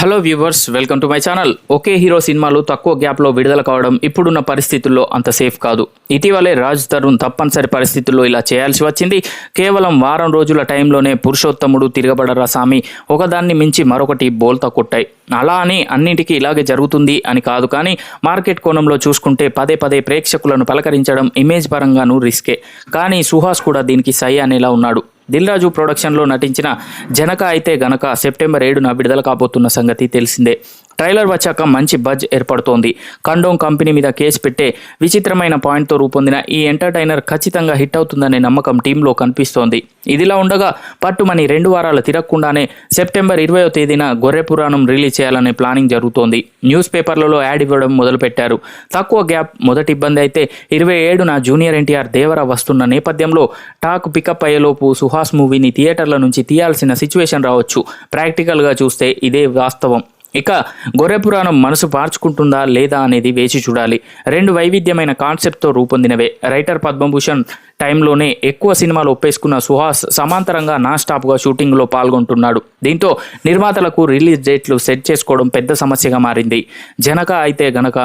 Hello viewers welcome to my channel okay hero సినిమాలు తక్కువ గ్యాప్లో విడుదల కావడం ఇప్పుడున్న పరిస్థితుల్లో అంత సేఫ్ కాదు. ఇటీవలే రాజ్ తరుణ్ తప్పనిసరి పరిస్థితుల్లో ఇలా చేయాల్సి వచ్చింది. కేవలం వారం రోజుల టైంలోనే పురుషోత్తముడు తిరగబడరా సామి. ఒకదాన్ని మించి మరొకటి బోల్తా కొట్టాయి. అలా అని అన్నింటికీ ఇలాగే జరుగుతుంది అని కాదు కానీ మార్కెట్ కోణంలో చూసుకుంటే పదే పదే ప్రేక్షకులను పలకరించడం ఇమేజ్ పరంగానూ రిస్కే కానీ సుహాస్ కూడా దీనికి సై అనేలా ఉన్నాడు. దిల్ రాజు ప్రొడక్షన్లో నటించిన జనక అయితే గనక సెప్టెంబర్ ఏడున విడుదల కాబోతున్న సంగతి తెలిసిందే. ట్రైలర్ వచ్చాక మంచి బజ్ ఏర్పడుతోంది. కండోమ్ కంపెనీ మీద కేసు పెట్టే విచిత్రమైన పాయింట్తో రూపొందిన ఈ ఎంటర్టైనర్ ఖచ్చితంగా హిట్ అవుతుందనే నమ్మకం టీంలో కనిపిస్తోంది. ఇదిలా ఉండగా పట్టుమని రెండు వారాలు తిరగకుండానే సెప్టెంబర్ ఇరవయో తేదీన గొర్రె పురాణం రిలీజ్ చేయాలనే ప్లానింగ్ జరుగుతోంది. న్యూస్ పేపర్లలో యాడ్ ఇవ్వడం మొదలుపెట్టారు. తక్కువ గ్యాప్ మొదటి ఇబ్బంది అయితే ఇరవై ఏడున జూనియర్ ఎన్టీఆర్ దేవర వస్తున్న నేపథ్యంలో టాక్ పికప్ అయ్యేలోపు సుహాస్ మూవీని థియేటర్ల నుంచి తీయాల్సిన సిచ్యువేషన్ రావచ్చు. ప్రాక్టికల్గా చూస్తే ఇదే వాస్తవం. ఇక గొర్రె పురాణం మనసు పార్చుకుంటుందా లేదా అనేది వేచి చూడాలి. రెండు వైవిధ్యమైన కాన్సెప్ట్తో రూపొందినవే. రైటర్ పద్మభూషణ్ టైంలోనే ఎక్కువ సినిమాలు ఒప్పేసుకున్న సుహాస్ సమాంతరంగా నా స్టాప్గా షూటింగ్లో పాల్గొంటున్నాడు. దీంతో నిర్మాతలకు రిలీజ్ డేట్లు సెట్ చేసుకోవడం పెద్ద సమస్యగా మారింది. జనక అయితే గనక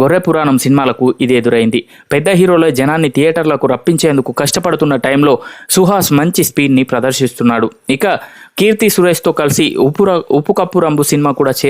గొర్రె పురాణం సినిమాలకు ఇది ఎదురైంది. పెద్ద హీరోలే జనాన్ని థియేటర్లకు రప్పించేందుకు కష్టపడుతున్న టైంలో సుహాస్ మంచి స్పీడ్ని ప్రదర్శిస్తున్నాడు. ఇక కీర్తి సురేష్తో కలిసి ఉప్పు ఉప్పు కప్పు రంబు సినిమా కూడా చే